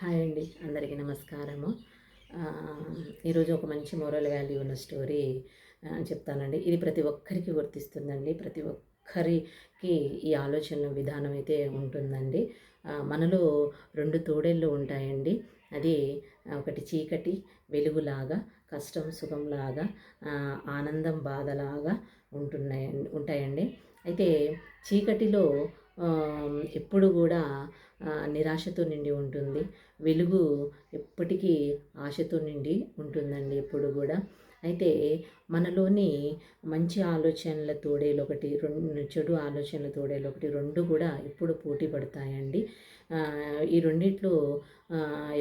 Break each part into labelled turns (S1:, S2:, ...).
S1: Hi అండి అందరికీ నమస్కారము. ఈరోజు ఒక మంచి మోరల్ వాల్యూ ఉన్న స్టోరీ అని చెప్తానండి. ఇది ప్రతి ఒక్కరికి వర్తిస్తుందండి ప్రతి ఒక్కరికి ఈ ఆలోచన విధానం అయితే ఉంటుందండి. మనలో రెండు తోడేళ్ళు ఉంటాయండి. అది ఒకటి చీకటి వెలుగులాగా కష్టం సుఖంలాగా ఆనందం బాధలాగా ఉంటున్నాయి ఉంటాయండి. అయితే చీకటిలో ఎప్పుడు కూడా నిరాశతో నిండి ఉంటుంది. వెలుగు ఎప్పటికీ ఆశతో నిండి ఉంటుందండి ఎప్పుడు కూడా. అయితే మనలోని మంచి ఆలోచనల తోడేలు ఒకటి రెండు చెడు ఆలోచనల తోడేలు ఒకటి రెండు కూడా ఎప్పుడు పోటీ పడతాయండి. ఈ రెండిట్లో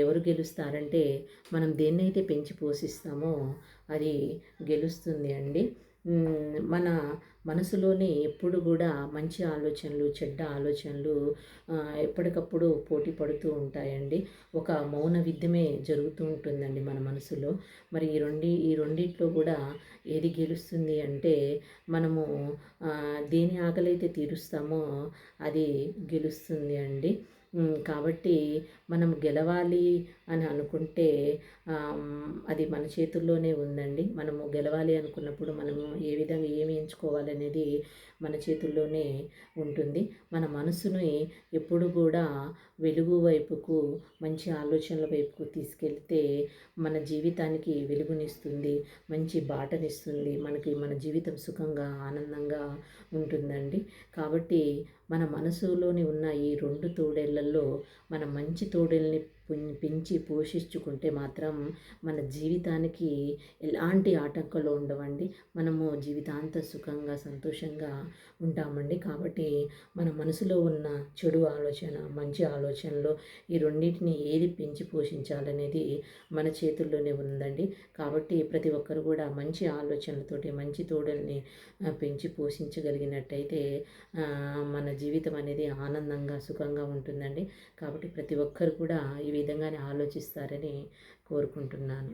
S1: ఎవరు గెలుస్తారంటే మనం దేన్నైతే పెంచి పోషిస్తామో అది గెలుస్తుంది అండి. మన మనసులోని ఎప్పుడు కూడా మంచి ఆలోచనలు చెడ్డ ఆలోచనలు ఎప్పటికప్పుడు పోటీ పడుతూ ఉంటాయండి. ఒక మౌన విద్యమే జరుగుతూ ఉంటుందండి మన మనసులో. మరి ఈ రెండి ఈ రెండిట్లో కూడా ఏది గెలుస్తుంది అంటే మనము దేని ఆకలి అయితే తీరుస్తామో అది గెలుస్తుంది అండి. కాబట్టి మనం గెలవాలి అని అనుకుంటే అది మన చేతుల్లోనే ఉందండి. మనము గెలవాలి అనుకున్నప్పుడు మనము ఏ విధంగా ఏమి ఎంచుకోవాలనేది మన చేతుల్లోనే ఉంటుంది. మన మనసుని ఎప్పుడు కూడా వెలుగు వైపుకు మంచి ఆలోచనల వైపుకు తీసుకెళ్తే మన జీవితానికి వెలుగునిస్తుంది మంచి బాటనిస్తుంది మనకి మన జీవితం సుఖంగా ఆనందంగా ఉంటుందండి. కాబట్టి మన మనసులోని ఉన్న ఈ రెండు తోడేళ్ళలో మన మంచి తోడేల్ని పెంచి పోషించుకుంటే మాత్రం మన జీవితానికి ఎలాంటి ఆటంకాలు ఉండవండి. మనము జీవితాంత సుఖంగా సంతోషంగా ఉంటామండి. కాబట్టి మన మనసులో ఉన్న చెడు ఆలోచన మంచి ఆలోచనలో ఈ రెండింటిని ఏది పెంచి పోషించాలనేది మన చేతుల్లోనే ఉందండి. కాబట్టి ప్రతి ఒక్కరు కూడా మంచి ఆలోచనలతోటి మంచి తోడల్ని పెంచి పోషించగలిగినట్టయితే మన జీవితం అనేది ఆనందంగా సుఖంగా ఉంటుందండి. కాబట్టి ప్రతి ఒక్కరు కూడా ఈ విధంగానే ఆలోచిస్తారని కోరుకుంటున్నాను.